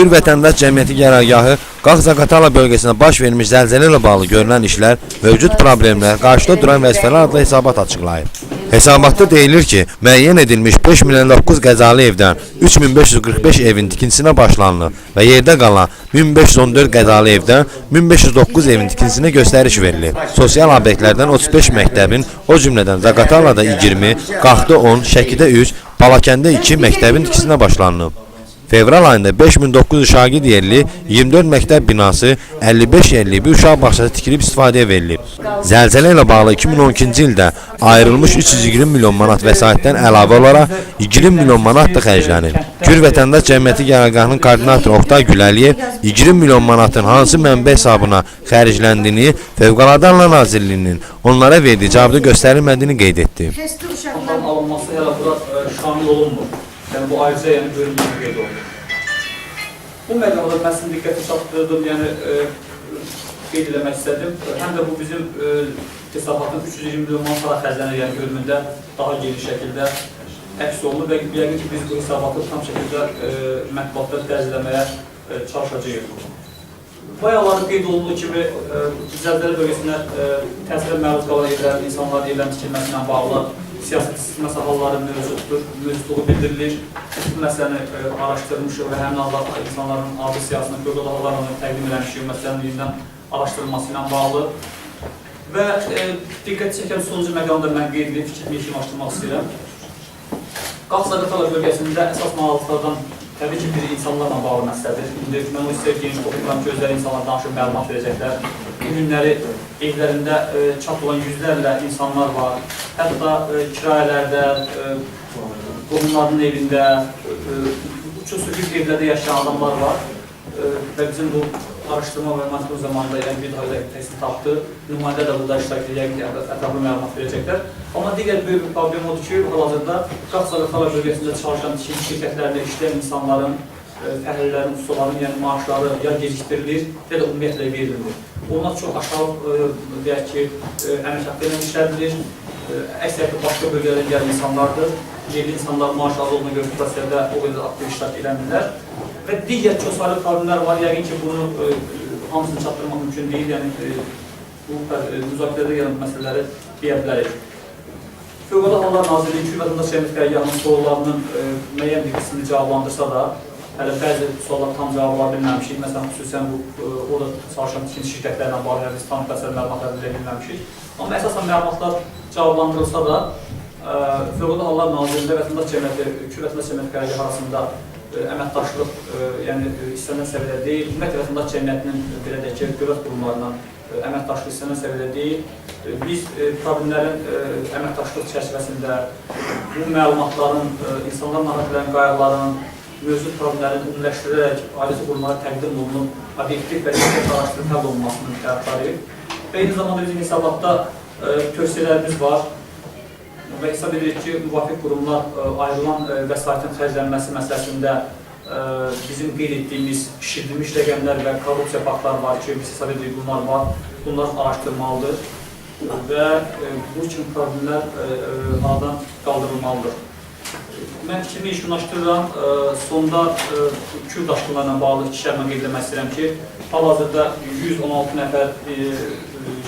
Kür Vətəndaş Cəmiyyəti qərargahı Qax-Zaqatala bölgəsində baş vermiş zəlzələ ilə bağlı görülən işlər, mövcud problemlər, qarşıda duran vəzifələr adlı hesabat açıqlayıb. Hesabatda deyilir ki, müəyyən edilmiş 5 milyon 9 qəzalı evdən 3545 evin tikintisinə başlanılıb və yerdə qalan 1514 qəzalı evdən 1509 evin tikintisinə göstəriş verilib. Sosial obyektlərdən 35 məktəbin, o cümlədən Zaqatalada 20, Qaxda 10, Şəkidə 3, Balakəndə 2 məktəbin tikisinə başlanılıb. Fevral ayında 5900 şagird yerli, 24 məktəb binası, 55 yerli bir uşaq bağçası tikilib istifadəyə verilib. Zəlzələ ilə bağlı 2012-ci ildə ayrılmış 320 milyon manat vəsaitdən əlavə olaraq 20 milyon manat da xərclənib. Kür Vətəndaş Cəmiyyəti Qərargahının koordinatoru Oqtay Güləliyev 20 milyon manatın hansı mənbə hesabına xərcləndiyini Fövqəladə Hallar Nazirliyinin onlara verdiyi cavabda göstərilmədiyini qeyd etdi. Testi uşaqlar alınması bura e, şamil olunmur. Yəni bu ayrıca yəni bölünmüş qeyd olunur. Bu məqamda mən sizin diqqəti çatdırdım, yəni e, qeyd eləmək istədim. Həm də bu bizim e, hesabatın 320 milyon manat xərclənir, yəni bölümündə daha geniş şəkildə əks olunur və yəqin ki biz bu hesabatı tam şəkildə e, mətbuatda dərc eləməyə e, çalışacağıq. Bayaqları qeyd olduğu kimi e, Zəlzələ bölgəsində e, təsirə məruz qalan evlərin, insanların evlərin tikilməsi bağlı siyasi istismə halları mövcuddur, mövcudluğu bildirilir. Bu məsələni e, araşdırmışıq və həmin halda insanların adı siyasını fövqəladə hallarla təqdim eləmişik, məsələnin yenidən araşdırılması ilə bağlı. Və e, diqqət çəkən sonuncu məqamda mən qeyd edib fikrimi yekunlaşdırmaq istəyirəm. Qaxsa-Qatala bölgəsində əsas maraqlılardan təbii ki, bir insanlarla bağlı məsələdir. İndi mən o istəyir geniş oxuyuram ki, özləri insanlar danışıb məlumat verəcəklər. Bu günləri evlərində e, çap olan yüzlərlə insanlar var. Hətta e, kirayələrdə, e, qohumlarının evində, e, uçuq-sökük evlərdə yaşayan adamlar var. E, və bizim bu araşdırma və məhdud zamanında yəni bir daha təhsil tapdı. Nümayəndə də burada iştirak ki, ətraflı məlumat verəcəklər. Amma digər böyük bir problem odur ki, hal-hazırda Qaxsa-Qatala bölgəsində çalışan tikinti şirkətlərində işləyən insanların, e, fəhlələrinin, ustaların yəni maaşları ya geciktirilir, ya da ümumiyyətlə verilmir. Onlar çox aşağı, e, deyək ki, e, əmək haqqı ilə işlədilir. Əksəriyyəti başqa bölgələrdən gələn insanlardır. Yerli insanlar maaş az olduğuna görə bu prosesdə o qədər aktiv iştirak eləmirlər. Və digər çoxsaylı problemlər var. Yəqin ki, bunu e, hamısını çatdırmaq mümkün deyil. Yəni e, bu e, müzakirədə gələn məsələləri deyə bilərik. Fövqəladə Hallar Nazirliyi Kür Vətəndaş Cəmiyyət Qərargahının suallarının e, müəyyən bir qismini cavablandırsa da, hələ bəzi suallar tam cavab ala bilməmişik. Məsələn, xüsusən bu e, orada çalışan tikinti şirkətlərlə bağlı hələ biz tam fəsəl məlumatlar əldə edə bilməmişik. Amma əsasən məlumatlar cavablandırılsa da, e, Fövqəladə Hallar Nazirliyində Vətəndaş Cəmiyyəti, Kür Vətəndaş arasında əməkdaşlıq, yəni istənilən səviyyədə deyil, ümumiyyətlə Vətəndaş Cəmiyyətinin belə deyək ki, dövlət qurumlarından e, əməkdaşlıq istənilən səviyyədə deyil. Biz problemlərin əməkdaşlıq çərçivəsində bu məlumatların, e, insanlar narahatlərin, qayğıların, mövcud problemlərin ümumiləşdirərək ailəsi qurumlara təqdim olunub, obyektiv və diqqət araşdırıb həll olunmasının tərəfdarıyıq. Və eyni zamanda bizim hesabatda tövsiyələrimiz var və hesab edirik ki, müvafiq qurumlar ə, ayrılan ə, vəsaitin xərclənməsi məsələsində ə, bizim qeyd etdiyimiz şişirdilmiş rəqəmlər və korrupsiya faktları var ki, biz hesab edirik bunlar var. Bunlar araşdırılmalıdır və bu kimi problemlər aradan qaldırılmalıdır. Mən fikrimi yekunlaşdırıram. Sonda Kür daşqınlarla bağlı iki şərhlə qeyd etmək istəyirəm ki, hal-hazırda 116 nəfər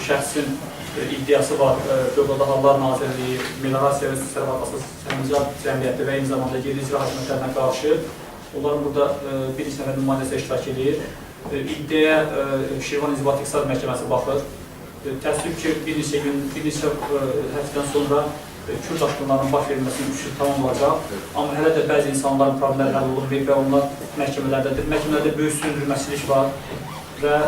şəxsin e, iddiası var. E, Fövqəladə Hallar Nazirliyi, Minerasiya və Sərvat Əsas Səmizat Cəmiyyəti və eyni zamanda Yerli İcra Hakimiyyətlərinə qarşı onların burada e, bir neçə nəfər nümayəndəsi iştirak edir. İddiaya e, Şirvan İnzibati İqtisad Məhkəməsi baxır. E, Təəssüf ki, bir neçə gün, bir neçə həftədən sonra e, Kür daşqınlarının baş verilməsinin üçü tamam olacaq. Amma hələ də bəzi insanların problemləri həll olunmayıb və onlar məhkəmələrdədir. Məhkəmələrdə böyük süründürməçilik var və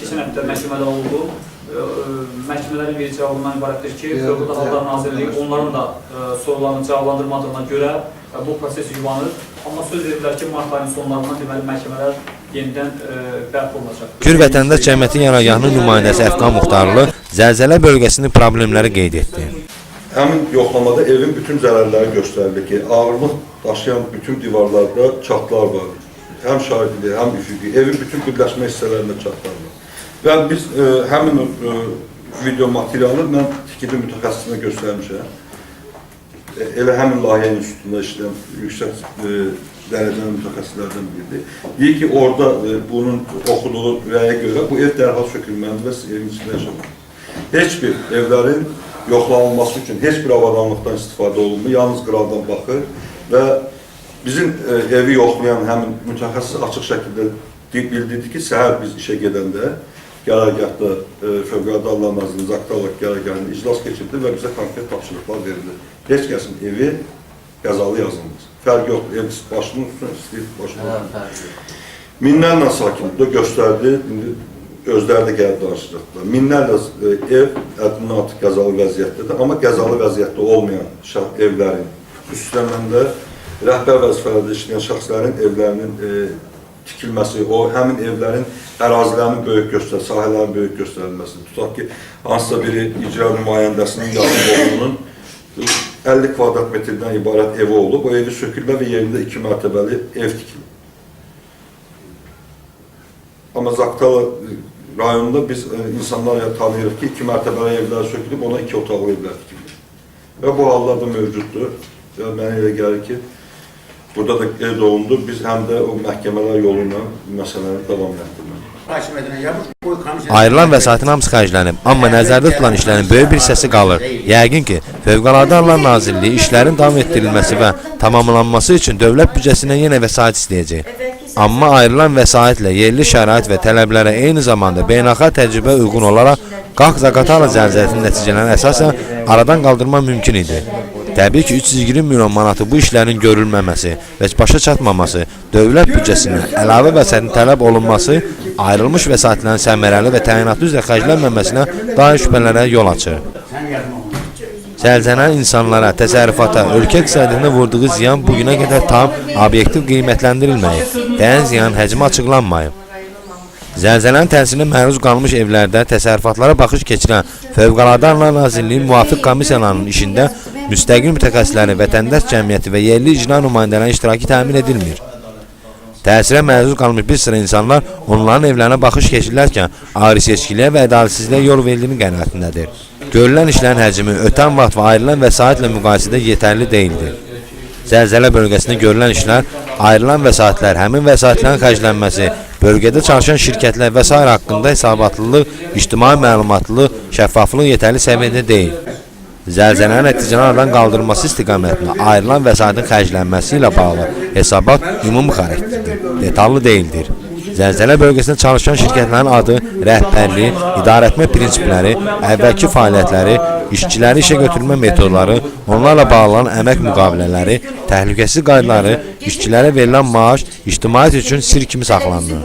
keçən həftə məhkəmədə oldu. E, e, Məhkəmələrin verdiyi cavabından ibarətdir ki, Fövqəladə Hallar Nazirliyi onların da e, sorularını cavablandırmadığına görə e, bu proses yuvanır. Amma söz verirlər ki, mart ayının sonlarından deməli məhkəmələr yenidən e, bərpa olunacaq. Kür Vətəndaş Cəmiyyəti qərargahının nümayəndəsi Əfqan Muxtarlı zəlzələ bölgəsinin problemləri qeyd etdi. Həmin yoxlamada evin bütün zərərləri göstərilir ki, ağırlıq daşıyan bütün divarlarda çatlar var. Həm şahidli, həm üfüqi. Evin bütün birləşmə hissələrində çatlar var. Və biz e, həmin e, video materialı mən tikili mütəxəssisinə göstərmişəm. E, elə həmin layihənin üstündə işləyən yüksək e, dərəcəli mütəxəssislərdən biridir. Deyir ki, orada e, bunun oxuduğu rəyə görə bu ev dərhal sökülməlidir və evin içində yaşamaq. Heç bir evlərin yoxlanılması üçün heç bir avadanlıqdan istifadə olunmur, yalnız qıraldan baxır və bizim e, evi yoxlayan həmin mütəxəssis açıq şəkildə di- bildirdi ki, səhər biz işə gedəndə qərargahda e, Fövqəladə Allah Nazirinin Zaqtalıq qərargahında iclas keçirdi və bizə konkret tapşırıqlar verildi. Heç kəsin evi qəzalı yazılmaz. Fərq yoxdur, ev başının üstünə, istəyir başının üstünə. Minlərlə sakin burada göstərdi, indi özləri də gəlib danışacaqlar. Minlərlə e, ev həddindən artıq qəzalı vəziyyətdədir, amma qəzalı vəziyyətdə olmayan şəx evlərin, xüsusən də rəhbər vəzifələrdə işləyən şəxslərin evlərinin e, tikilməsi, o həmin evlərin ərazilərinin böyük göstər, sahələrin böyük göstərilməsi. Tutaq ki, hansısa biri icra nümayəndəsinin yaxın qohumunun 50 kvadrat metrdən ibarət evi olub, o evi sökülmə və yerində iki mərtəbəli ev tikilir. Amma Zaqtala rayonunda biz e, insanlar ya tanıyırıq ki, iki mərtəbəli evlər sökülüb, ona iki otaqlı evlər tikilir. Və bu hallar da mövcuddur. Və mənə elə gəlir ki, burada da qeyd olundu, biz həm də o məhkəmələr yolu ilə məsələni davam komisyon. Ayrılan vəsaitin hamısı xərclənib, amma nəzərdə tutulan işlərin böyük bir hissəsi qalır. Yəqin ki, Fövqəladə Hallar Nazirliyi işlərin davam etdirilməsi və tamamlanması üçün dövlət büdcəsindən yenə vəsait istəyəcək. Amma ayrılan vəsaitlə yerli şərait və tələblərə eyni zamanda beynəlxalq təcrübə uyğun olaraq Qax Zaqatala zəlzələsinin nəticələrini əsasən aradan qaldırmaq mümkün idi. Təbii ki, 320 milyon manatı bu işlərin görülməməsi və başa çatmaması, dövlət büdcəsindən əlavə vəsaitin tələb olunması ayrılmış vəsaitlərin səmərəli və təyinatlı üzrə xərclənməməsinə dair şübhələrə yol açır. Sen yazma onu. Zəlzələ insanlara, təsərrüfata, ölkə iqtisadiyyatına vurduğu ziyan bu günə qədər tam obyektiv qiymətləndirilməyib. Dəyən ziyan həcmi açıqlanmayıb. Zəlzələnin təsirinə məruz qalmış evlərdə təsərrüfatlara baxış keçirən Fövqəladə Hallar Nazirliyi müvafiq komissiyalarının işində müstəqil mütəxəssislərin, vətəndaş cəmiyyəti və yerli icra nümayəndələrinin iştirakı təmin edilmir. Təsirə məruz qalmış bir sıra insanlar onların evlərinə baxış keçirilərkən ağrı seçkiliyə və ədalətsizliyə yol verildiğini qənaətindədir. Görülən işlərin həcmi ötən vaxt və ayrılan vəsaitlə müqayisədə yetərli deyildir. Zəlzələ bölgəsində görülən işlər, ayrılan vəsaitlər, həmin vəsaitlərin xərclənməsi, bölgədə çalışan şirkətlər və s. haqqında hesabatlılıq, ictimai məlumatlılıq, şəffaflıq yetərli səviyyədə deyil. Zəlzələnin nəticələrin aradan qaldırılması istiqamətində ayrılan vəsaitin xərclənməsi ilə bağlı hesabat ümumi xarakterlidir, detallı deyildir. Zəlzələ bölgəsində çalışan şirkətlərin adı, rəhbərliyi, idarəetmə prinsipləri, əvvəlki fəaliyyətləri, işçiləri işə götürmə metodları, onlarla bağlanan əmək müqavilələri, təhlükəsizlik qaydaları, işçilərə verilən maaş ictimaiyyət üçün sir kimi saxlanılır.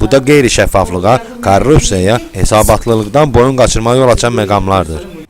Bu da qeyri-şəffaflığa, korrupsiyaya, hesabatlılıqdan boyun qaçırmaya yol açan məqamlardır.